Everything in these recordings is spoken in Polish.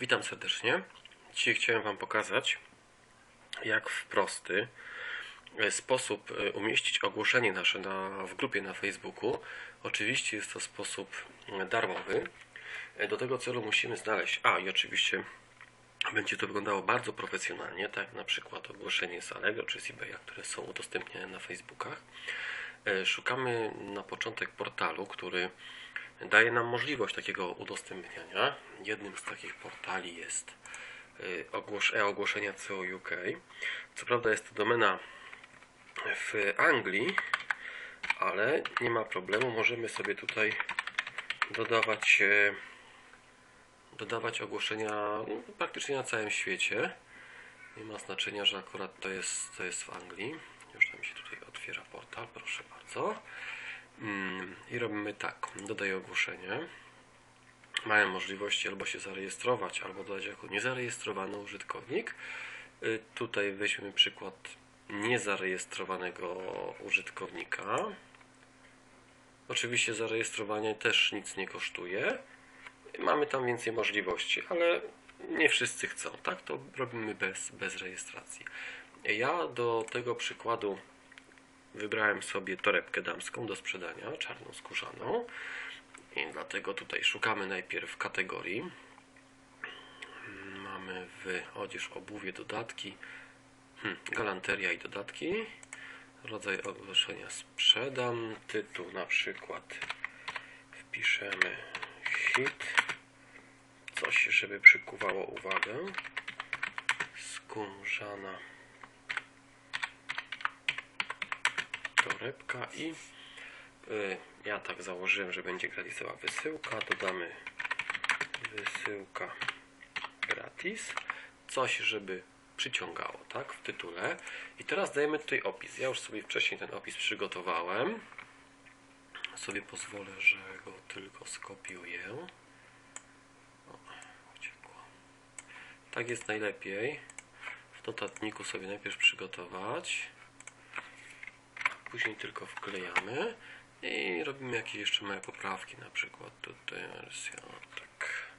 Witam serdecznie. Dzisiaj chciałem Wam pokazać, jak w prosty e, sposób e, umieścić ogłoszenie nasze na, w grupie na Facebooku. Oczywiście jest to sposób e, darmowy. Do tego celu musimy znaleźć, a i oczywiście będzie to wyglądało bardzo profesjonalnie, tak na przykład ogłoszenie z Allegro czy z eBaya, które są udostępniane na Facebookach. Szukamy na początek portalu, który daje nam możliwość takiego udostępniania. Jednym z takich portali jest y, ogłos- e-ogłoszenia CO UK. Co prawda jest to domena w Anglii, ale nie ma problemu. Możemy sobie tutaj dodawać, e, dodawać ogłoszenia no, praktycznie na całym świecie. Nie ma znaczenia, że akurat to jest, to jest w Anglii. Już nam się tutaj otwiera portal, proszę bardzo. Mm, I robimy tak, dodaję ogłoszenie. Mają możliwości albo się zarejestrować, albo dodać jako niezarejestrowany użytkownik. Y, Tutaj weźmiemy przykład niezarejestrowanego użytkownika. Oczywiście zarejestrowanie też nic nie kosztuje. Mamy tam więcej możliwości, ale nie wszyscy chcą. Tak to robimy bez, bez rejestracji. Ja do tego przykładu wybrałem sobie torebkę damską do sprzedania, czarną skórzaną. I dlatego tutaj szukamy najpierw kategorii. Mamy w odzież, obuwie, dodatki, hmm, galanteria i dodatki. Rodzaj ogłoszenia sprzedam. Tytuł na przykład wpiszemy hit. Coś, żeby przykuwało uwagę. Skórzana torebka i y, ja tak założyłem, że będzie gratisowa wysyłka. Dodamy wysyłka gratis. Coś, żeby przyciągało, tak, w tytule. I teraz dajemy tutaj opis. Ja już sobie wcześniej ten opis przygotowałem. Sobie pozwolę, że go tylko skopiuję. O, uciekło. Tak jest najlepiej. W notatniku sobie najpierw przygotować później tylko wklejamy i robimy jakieś jeszcze małe poprawki, na przykład tutaj wersja tak.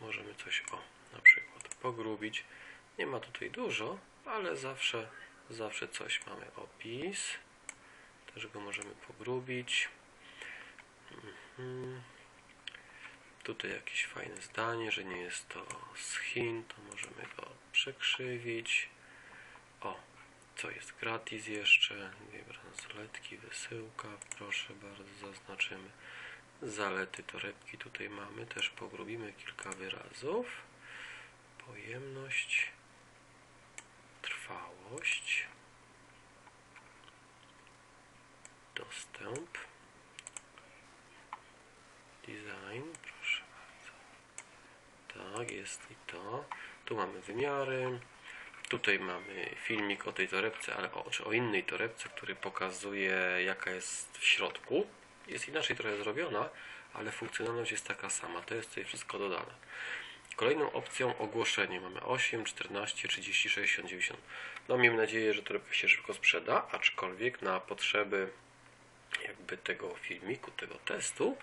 Możemy coś o, na przykład pogrubić. Nie ma tutaj dużo, ale zawsze, zawsze coś mamy. Opis. Też go możemy pogrubić. Mhm. Tutaj jakieś fajne zdanie, że nie jest to z Chin, to możemy go przekrzywić. O, co jest gratis jeszcze? Dwie bransoletki, wysyłka, proszę bardzo, zaznaczymy. Zalety torebki tutaj mamy, też pogrubimy kilka wyrazów. Pojemność, trwałość, dostęp, design, proszę bardzo. Tak, jest i to. Tu mamy wymiary. Tutaj mamy filmik o tej torebce, ale o, o innej torebce, który pokazuje jaka jest w środku. Jest inaczej trochę zrobiona, ale funkcjonalność jest taka sama. To jest tutaj wszystko dodane. Kolejną opcją ogłoszenie mamy 8, 14, 30, 60, 90. No miejmy nadzieję, że torebka się szybko sprzeda, aczkolwiek na potrzeby jakby tego filmiku, tego testu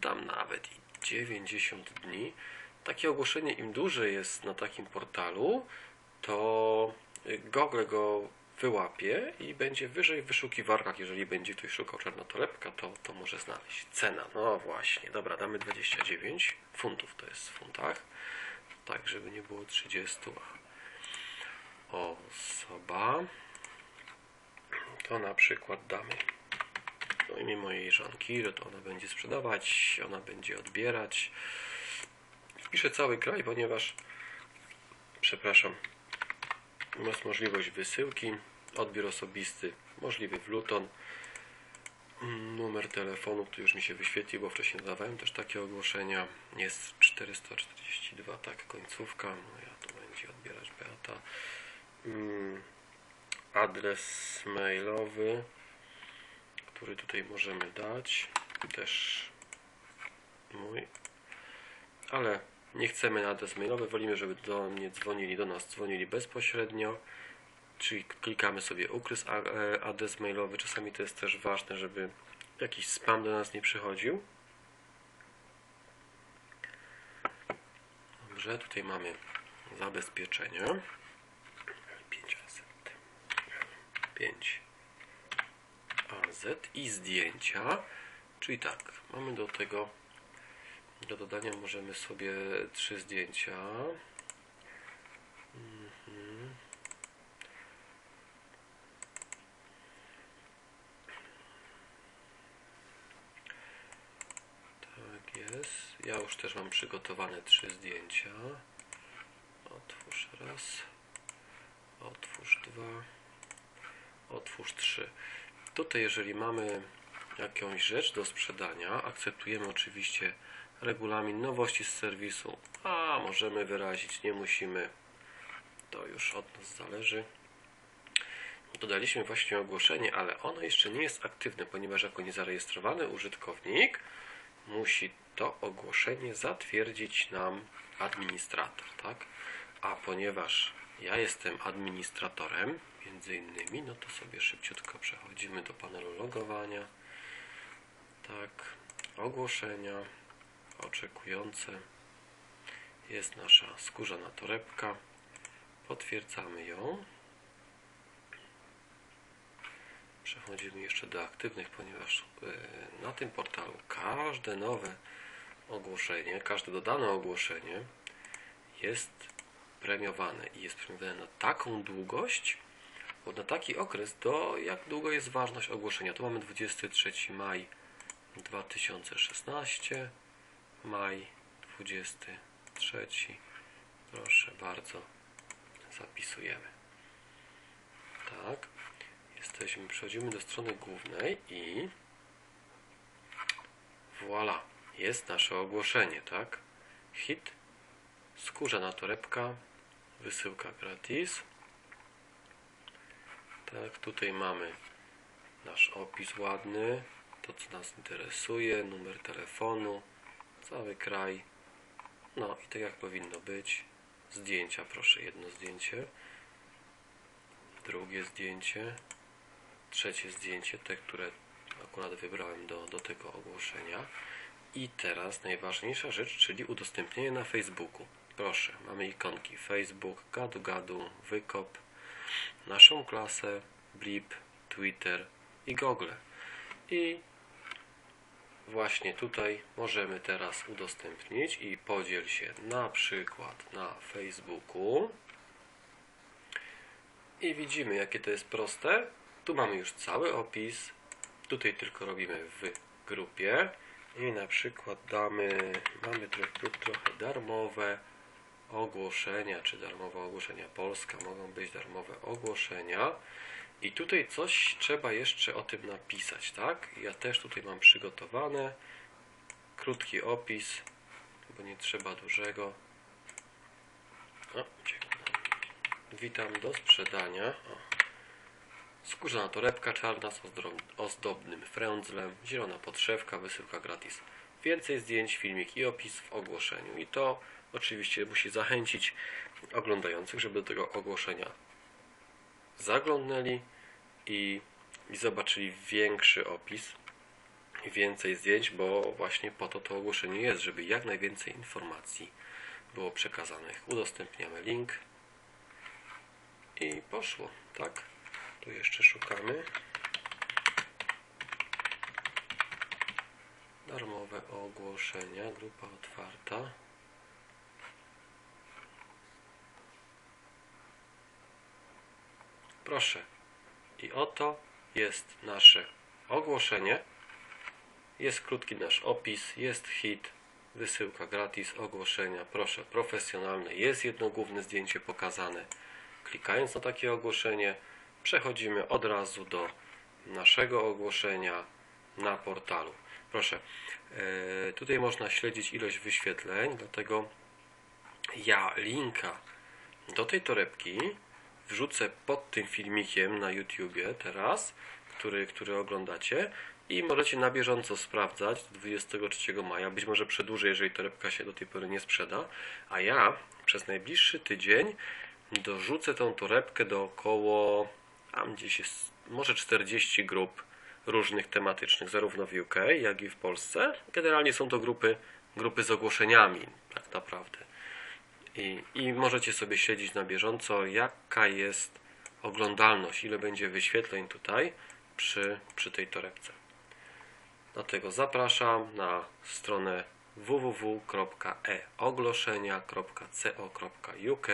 dam nawet i 90 dni. Takie ogłoszenie im dłużej jest na takim portalu, to Google go wyłapie i będzie wyżej w wyszukiwarkach. Jeżeli będzie ktoś szukał czarnotorebka, to, to może znaleźć. Cena, no właśnie, dobra, damy 29 funtów, to jest w funtach. Tak, żeby nie było 30. Osoba. To na przykład damy no imię mojej żonki, to ona będzie sprzedawać, ona będzie odbierać. Wpiszę cały kraj, ponieważ przepraszam, jest możliwość wysyłki, odbiór osobisty możliwy w Luton. Numer telefonu, tu już mi się wyświetlił, bo wcześniej dawałem też takie ogłoszenia. Jest 442, tak, końcówka. No ja tu będzie odbierać Beata. Mm, Adres mailowy który tutaj możemy dać. Też mój. Ale nie chcemy na adres mailowy, wolimy, żeby do mnie dzwonili, do nas dzwonili bezpośrednio. Czyli klikamy sobie ukryć e, adres mailowy. Czasami to jest też ważne, żeby jakiś spam do nas nie przychodził. Dobrze, tutaj mamy zabezpieczenie. 5 AZ. 5 AZ i zdjęcia. Czyli tak, mamy do tego do dodania możemy sobie trzy zdjęcia. Mhm. Tak jest. Ja już też mam przygotowane trzy zdjęcia. Otwórz raz. Otwórz dwa. Otwórz trzy. Tutaj jeżeli mamy jakąś rzecz do sprzedania, akceptujemy oczywiście regulamin nowości z serwisu, a możemy wyrazić, nie musimy. To już od nas zależy. Dodaliśmy właśnie ogłoszenie, ale ono jeszcze nie jest aktywne, ponieważ jako niezarejestrowany użytkownik musi to ogłoszenie zatwierdzić nam administrator, tak? A ponieważ ja jestem administratorem, między innymi, no to sobie szybciutko przechodzimy do panelu logowania. Tak, ogłoszenia oczekujące. Jest nasza skórzana torebka. Potwierdzamy ją. Przechodzimy jeszcze do aktywnych, ponieważ e, na tym portalu każde nowe ogłoszenie, każde dodane ogłoszenie jest premiowane i jest premiowane na taką długość, na taki okres, do jak długo jest ważność ogłoszenia. Tu mamy 23 maj 2016, maj 23. Proszę bardzo, zapisujemy. Tak, jesteśmy, przechodzimy do strony głównej i voilà, jest nasze ogłoszenie, tak? Hit, skórzana torebka, wysyłka gratis. Tak, tutaj mamy nasz opis ładny, to co nas interesuje, numer telefonu, cały kraj. No i tak jak powinno być. Zdjęcia, proszę, jedno zdjęcie. Drugie zdjęcie. Trzecie zdjęcie, te, które akurat wybrałem do, do tego ogłoszenia. I teraz najważniejsza rzecz, czyli udostępnienie na Facebooku. Proszę, mamy ikonki Facebook, gadu gadu, wykop, naszą klasę, blip, Twitter i Google. I właśnie tutaj możemy teraz udostępnić i podziel się na przykład na Facebooku. I widzimy jakie to jest proste. Tu mamy już cały opis. Tutaj tylko robimy w grupie. I na przykład damy, mamy trochę, trochę darmowe ogłoszenia, czy darmowe ogłoszenia Polska, mogą być darmowe ogłoszenia. I tutaj coś trzeba jeszcze o tym napisać, tak? Ja też tutaj mam przygotowane krótki opis, bo nie trzeba dużego. O, Witam do sprzedania. O. Skórzana torebka czarna z ozdobnym frędzlem, zielona podszewka, wysyłka gratis. Więcej zdjęć, filmik i opis w ogłoszeniu. I to oczywiście musi zachęcić oglądających, żeby do tego ogłoszenia zaglądnęli i, i zobaczyli większy opis i więcej zdjęć, bo właśnie po to to ogłoszenie jest, żeby jak najwięcej informacji było przekazanych. Udostępniamy link i poszło, tak? Tu jeszcze szukamy. Darmowe ogłoszenia, grupa otwarta. Proszę. I oto jest nasze ogłoszenie. Jest krótki nasz opis, jest hit, wysyłka gratis, ogłoszenia. Proszę, profesjonalne. Jest jedno główne zdjęcie pokazane. Klikając na takie ogłoszenie, przechodzimy od razu do naszego ogłoszenia na portalu. Proszę, e, tutaj można śledzić ilość wyświetleń, dlatego ja linka do tej torebki wrzucę pod tym filmikiem na YouTubie teraz, który, który oglądacie i możecie na bieżąco sprawdzać 23 maja. Być może przedłużę, jeżeli torebka się do tej pory nie sprzeda. A ja przez najbliższy tydzień dorzucę tą torebkę do około, a gdzieś jest, może 40 grup różnych tematycznych, zarówno w UK, jak i w Polsce. Generalnie są to grupy, grupy z ogłoszeniami, tak naprawdę. I, I możecie sobie śledzić na bieżąco, jaka jest oglądalność, ile będzie wyświetleń tutaj przy, przy tej torebce. Dlatego zapraszam na stronę www.eogłoszenia.co.uk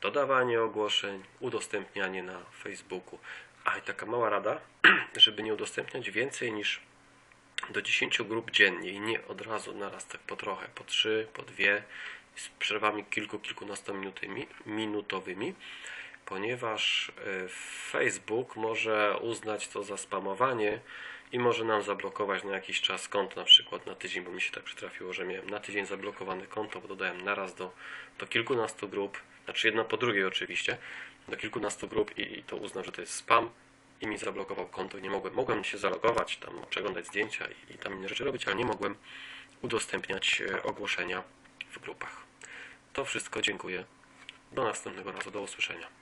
dodawanie ogłoszeń, udostępnianie na Facebooku. A i taka mała rada, żeby nie udostępniać więcej niż do 10 grup dziennie i nie od razu naraz tak po trochę, po 3, po 2 z przerwami kilku, kilkunastominutowymi, minutowymi, ponieważ y, Facebook może uznać to za spamowanie i może nam zablokować na jakiś czas konto, na przykład na tydzień, bo mi się tak przytrafiło, że miałem na tydzień zablokowane konto, bo dodałem naraz do, do kilkunastu grup, znaczy jedna po drugiej oczywiście, do kilkunastu grup i, i to uznał, że to jest spam i mi zablokował konto nie mogłem. Mogłem się zalogować, tam przeglądać zdjęcia i, i tam inne rzeczy robić, ale nie mogłem udostępniać e, ogłoszenia w grupach. To wszystko, dziękuję. Do następnego razu, do usłyszenia.